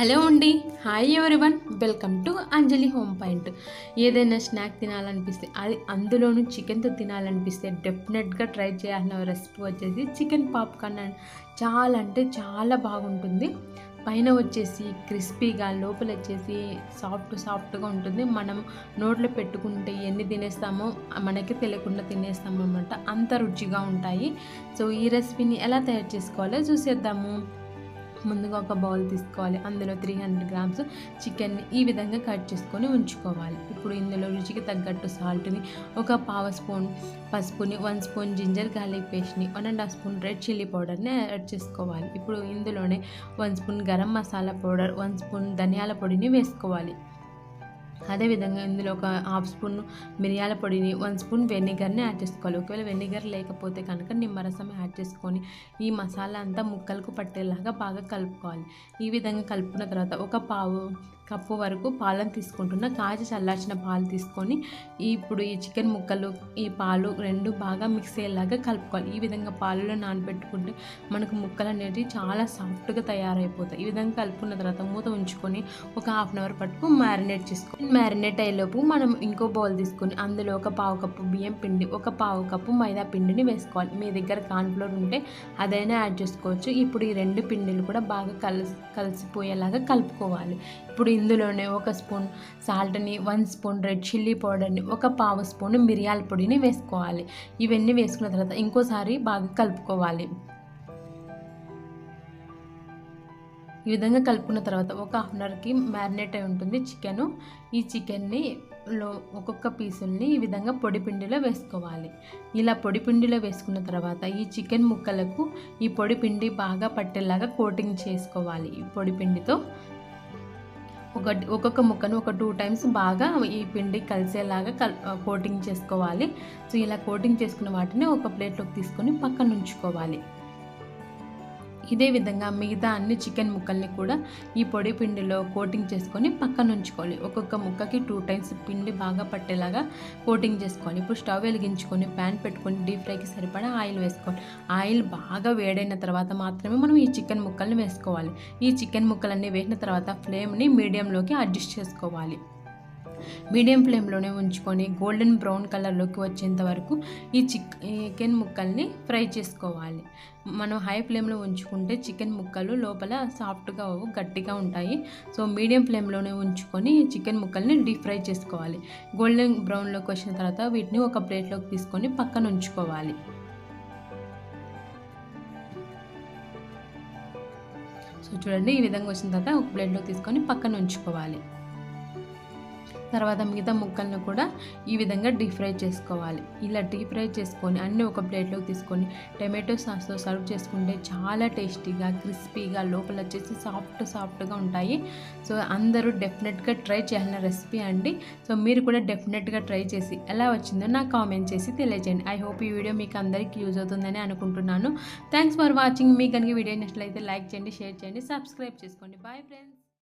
Hello అండి. Hi everyone. Welcome to Anjali home point. ఏదైనా snack తినాలనిపిస్తే అది అందులోనూ చికెన్తో తినాలనిపిస్తే డెఫినెట్గా ట్రై చేయాల్సిన రెసిపీ వచ్చేసి చికెన్ పాప్కార్న్ అండ్. చాలా అంటే చాలా బాగుంటుంది. పైన వచ్చేసి క్రిస్పీగా లోపల వచ్చేసి సాఫ్ట్ సాఫ్ట్గా ఉంటుంది. మనం నోట్లో పెట్టుకుంటే ఎన్ని తినేస్తామో మనకి తెలియకుండా తినేస్తాము అనమాట అంత రుచిగా ఉంటాయి. సో ఈ రెసిపీని ఎలా తయారు చేసుకోవాలో చూసేద్దాము. ముందుగా ఒక బౌల్ తీసుకోవాలి. అందులో త్రీ హండ్రెడ్ గ్రామ్స్ చికెన్ని ఈ విధంగా కట్ చేసుకొని ఉంచుకోవాలి. ఇప్పుడు ఇందులో రుచికి తగ్గట్టు సాల్ట్ని ఒక పావు స్పూన్ పసుపుని వన్ స్పూన్ జింజర్ గార్లిక్ పేస్ట్ని one and half spoon red chilli పౌడర్ని యాడ్ చేసుకోవాలి. ఇప్పుడు ఇందులోనే one spoon garam masala powder one spoon ధనియాల పొడిని వేసుకోవాలి. అదేవిధంగా ఇందులో ఒక హాఫ్ స్పూన్ మిరియాల పొడిని వన్ స్పూన్ వెనిగర్ని యాడ్ చేసుకోవాలి. ఒకవేళ వెనిగర్ లేకపోతే కనుక నిమ్మరసం యాడ్ చేసుకొని ఈ మసాలా అంతా ముక్కలకు పట్టేలాగా బాగా కలుపుకోవాలి. ఈ విధంగా కలుపుకున్న తర్వాత ఒక పావు కప్పు వరకు పాలను తీసుకుంటున్న. కాచి చల్లార్చిన పాలు తీసుకొని ఇప్పుడు ఈ చికెన్ ముక్కలు ఈ పాలు రెండు బాగా మిక్స్ అయ్యేలాగా కలుపుకోవాలి. ఈ విధంగా పాలలో నానబెట్టుకుంటే మనకు ముక్కలు అనేవి చాలా సాఫ్ట్గా తయారైపోతాయి. ఈ విధంగా కలుపుకున్న తర్వాత మూత ఉంచుకొని ఒక హాఫ్ అన్ అవర్ పట్టుకు మ్యారినేట్ చేసుకొని మ్యారినేట్ అయ్యేలోపు మనం ఇంకో బౌల్ తీసుకొని అందులో ఒక పావు కప్పు బియ్యం పిండి ఒక పావు కప్పు మైదా పిండిని వేసుకోవాలి. మీ దగ్గర కార్న్ఫ్లోర్ ఉంటే అదైనా యాడ్ చేసుకోవచ్చు. ఇప్పుడు ఈ రెండు పిండిలు కూడా బాగా కలిసి కలిసిపోయేలాగా కలుపుకోవాలి. ఇప్పుడు ఇందులోనే ఒక స్పూన్ సాల్ట్ని వన్ స్పూన్ రెడ్ చిల్లీ పౌడర్ని ఒక పావు స్పూన్ మిరియాల పొడిని వేసుకోవాలి. ఇవన్నీ వేసుకున్న తర్వాత ఇంకోసారి బాగా కలుపుకోవాలి. ఈ విధంగా కలుపుకున్న తర్వాత ఒక హాఫ్ అన్ అవర్కి మ్యారినేట్ అయి ఉంటుంది చికెను. ఈ చికెన్ని లో ఒక్కొక్క పీసుల్ని ఈ విధంగా పొడిపిండిలో వేసుకోవాలి. ఇలా పొడిపిండిలో వేసుకున్న తర్వాత ఈ చికెన్ ముక్కలకు ఈ పొడి పిండి బాగా పట్టేలాగా కోటింగ్ చేసుకోవాలి. ఈ పొడిపిండితో ఒక ఒక్కొక్క ముక్కను ఒక టూ టైమ్స్ బాగా ఈ పిండి కలిసేలాగా కల్ కోటింగ్ చేసుకోవాలి. సో ఇలా కోటింగ్ చేసుకున్న వాటిని ఒక ప్లేట్లోకి తీసుకొని పక్కన ఉంచుకోవాలి ఇదే విధంగా మిగతా అన్ని చికెన్ ముక్కల్ని కూడా ఈ పొడి పిండిలో కోటింగ్ చేసుకొని పక్కన ఉంచుకోవాలి. ఒక్కొక్క ముక్కకి టూ టైమ్స్ పిండి బాగా పట్టేలాగా కోటింగ్ చేసుకోవాలి. ఇప్పుడు స్టవ్ వెలిగించుకొని ప్యాన్ పెట్టుకొని డీప్ ఫ్రైకి సరిపడా ఆయిల్ వేసుకోవాలి. ఆయిల్ బాగా వేడైన తర్వాత మాత్రమే మనం ఈ చికెన్ ముక్కల్ని వేసుకోవాలి. ఈ చికెన్ ముక్కలన్నీ వేసిన తర్వాత ఫ్లేమ్ని మీడియంలోకి అడ్జస్ట్ చేసుకోవాలి. మీడియం ఫ్లేమ్లోనే ఉంచుకొని గోల్డెన్ బ్రౌన్ కలర్లోకి వచ్చేంత వరకు ఈ చికెన్ ముక్కల్ని ఫ్రై చేసుకోవాలి. మనం హై ఫ్లేమ్లో ఉంచుకుంటే చికెన్ ముక్కలు లోపల సాఫ్ట్గా గట్టిగా ఉంటాయి. సో మీడియం ఫ్లేమ్లోనే ఉంచుకొని చికెన్ ముక్కల్ని డీప్ ఫ్రై చేసుకోవాలి. గోల్డెన్ బ్రౌన్లోకి వచ్చిన తర్వాత వీటిని ఒక ప్లేట్లోకి తీసుకొని పక్కన ఉంచుకోవాలి. సో చూడండి ఈ విధంగా వచ్చిన తర్వాత ఒక ప్లేట్లో తీసుకొని పక్కన ఉంచుకోవాలి. తర్వాత మిగతా ముక్కలను కూడా ఈ విధంగా డీప్ ఫ్రై చేసుకోవాలి. ఇలా డీప్ ఫ్రై చేసుకొని అన్నీ ఒక ప్లేట్లోకి తీసుకొని టమాటో సాస్తో సర్వ్ చేసుకుంటే చాలా టేస్టీగా క్రిస్పీగా లోపల వచ్చేసి సాఫ్ట్ సాఫ్ట్గా ఉంటాయి. సో అందరూ డెఫినెట్గా ట్రై చేయాలన్న రెసిపీ అండి. సో మీరు కూడా డెఫినెట్గా ట్రై చేసి ఎలా వచ్చిందో నాకు కామెంట్ చేసి తెలియజేయండి ఐ హోప్ ఈ వీడియో మీకు అందరికీ యూజ్ అవుతుందని అనుకుంటున్నాను. Thanks for watching. మీకు కనుక వీడియో నచ్చినట్లయితే లైక్ చేయండి షేర్ చేయండి సబ్స్క్రైబ్ చేసుకోండి. Bye friends.